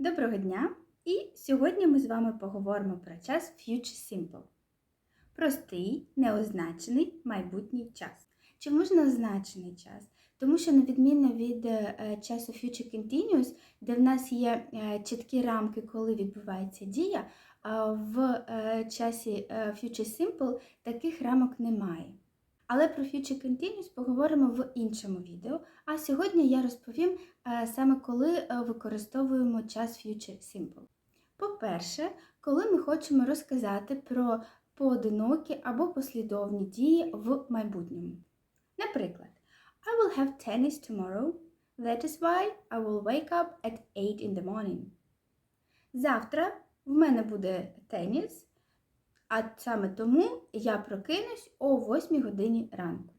Доброго дня! І сьогодні ми з вами поговоримо про час Future Simple. Простий, неозначений майбутній час. Чи можна означений час? Тому що, на відміну від е, часу Future Continuous, де в нас є е, чіткі рамки, коли відбувається дія, в е, часі Future Simple таких рамок немає. Але про Future Continuous поговоримо в іншому відео. А сьогодні я розповім е, саме коли е, використовуємо час Future Simple. По-перше, коли ми хочемо розказати про поодинокі або послідовні дії в майбутньому. Наприклад, I will have tennis tomorrow. That is why I will wake up at 8 in the morning. Завтра в мене буде теніс, а саме тому я прокинусь о 8 годині ранку.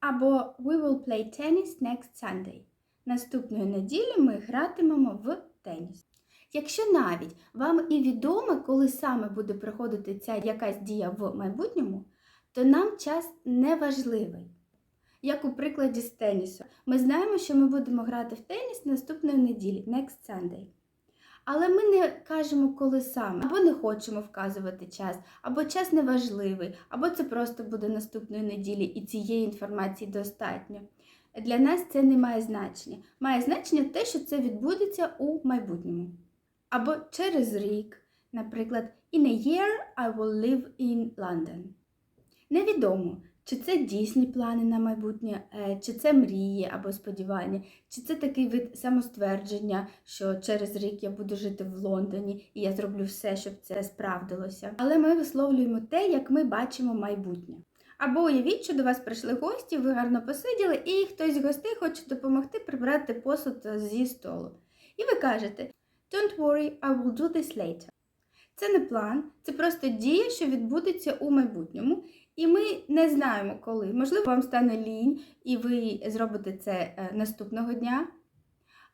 Або We will play tennis next Sunday. Наступної неділі ми гратимемо в теніс. Якщо навіть вам і відомо, коли саме буде проходити ця якась дія в майбутньому, то нам час не важливий. Як у прикладі з тенісу, ми знаємо, що ми будемо грати в теніс наступної неділі, next Sunday. Але ми не кажемо, коли саме, або не хочемо вказувати час, або час неважливий, або це просто буде наступної неділі і цієї інформації достатньо. Для нас це не має значення. Має значення те, що це відбудеться у майбутньому. Або через рік, наприклад, In a year I will live in London. Невідомо, чи це дійсні плани на майбутнє, е, чи це мрії або сподівання, чи це такий вид самоствердження, що через рік я буду жити в Лондоні і я зроблю все, щоб це справдилося. Але ми висловлюємо те, як ми бачимо майбутнє. Або уявіть, що до вас прийшли гості, ви гарно посиділи, і хтось з гостей хоче допомогти прибрати посуд зі столу. І ви кажете: Don't worry, I will do this later. Це не план, це просто дія, що відбудеться у майбутньому, і ми не знаємо коли. Можливо, вам стане лінь, і ви зробите це е, наступного дня.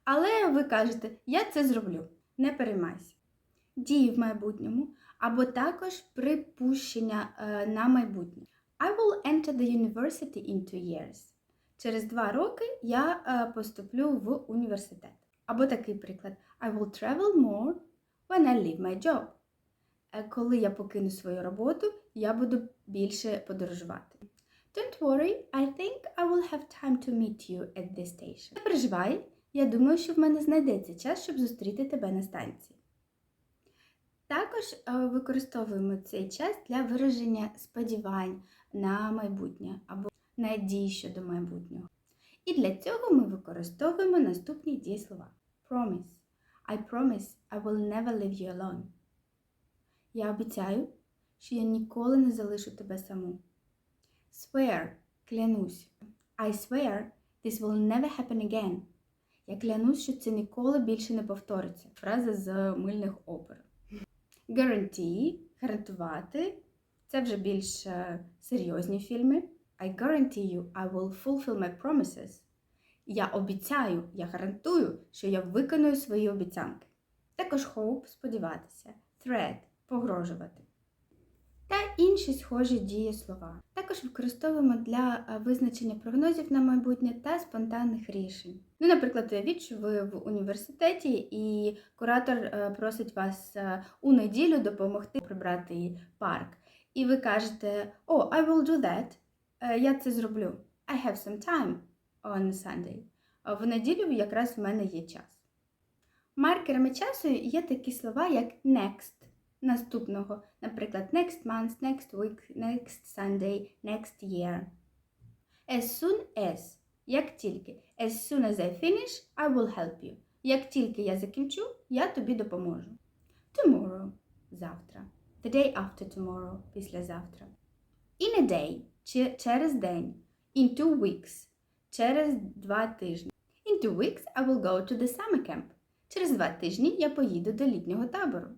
Але ви кажете, я це зроблю, не переймайся. Дії в майбутньому, або також припущення е, на майбутнє. I will enter the university in two years. Через два роки я е, поступлю в університет. Або такий приклад: I will travel more when I leave my job. Е, Коли я покину свою роботу, я буду більше подорожувати. Don't worry, I think I will have time to meet you at this station. Не переживай, я думаю, що в мене знайдеться час, щоб зустріти тебе на станції. Також е, використовуємо цей час для вираження сподівань на майбутнє або надій щодо майбутнього. І для цього ми використовуємо наступні дієслова. Promise. I promise I will never leave you alone. Я обіцяю, що я ніколи не залишу тебе саму. Swear клянусь. I swear this will never happen again. Я клянусь, що це ніколи більше не повториться. Фраза з мильних опер. Guarantee гарантувати. Це вже більш е, серйозні фільми. I guarantee you I will fulfill my promises. Я обіцяю, я гарантую, що я виконую свої обіцянки. Також hope сподіватися, threat погрожувати. Та інші схожі дієслова. Також використовуємо для е, визначення прогнозів на майбутнє та спонтанних рішень. Ну, наприклад, уявіть, що ви в університеті і куратор е, просить вас е, у неділю допомогти прибрати парк. І ви кажете: О, oh, I will do that. Я це зроблю. I have some time on Sunday. В неділю якраз в мене є час. Маркерами часу є такі слова, як next наступного, наприклад, next month, next week, next Sunday, next year. As soon as, як тільки. As soon as I finish, I will help you. Як тільки я закінчу, я тобі допоможу. Tomorrow завтра. The day after tomorrow післязавтра. In a day через день. In two weeks через два тижні. In two weeks I will go to the summer camp. Через два тижні я поїду до літнього табору.